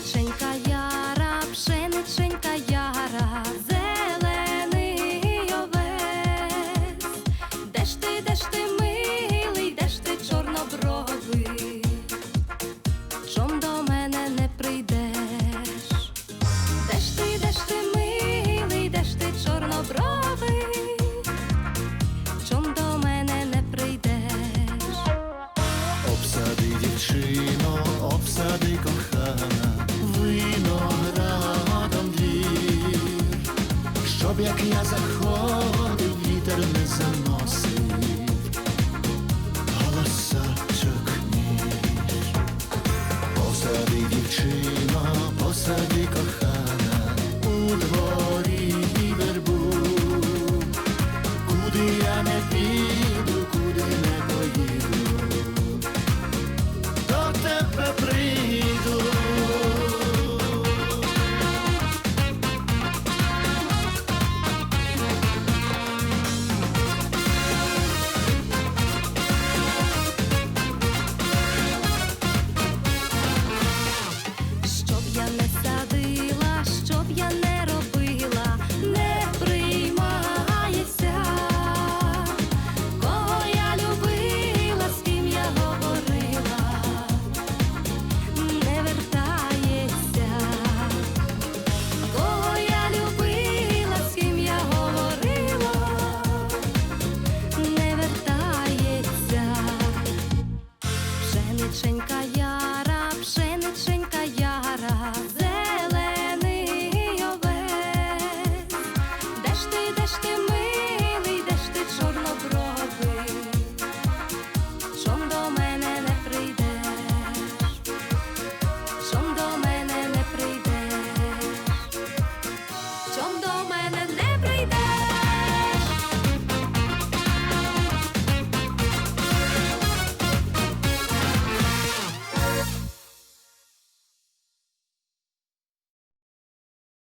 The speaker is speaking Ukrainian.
пшениченька яра, пшениченька яра, зелений овець, де ж ти, де ж ти милий, де ж ти чорнобровий, чом до мене не прийдеш, де ж ти, де ж ти милий, де ж ти чорнобровий, чом до мене не прийдеш, обсади дівчину. Як я заходив,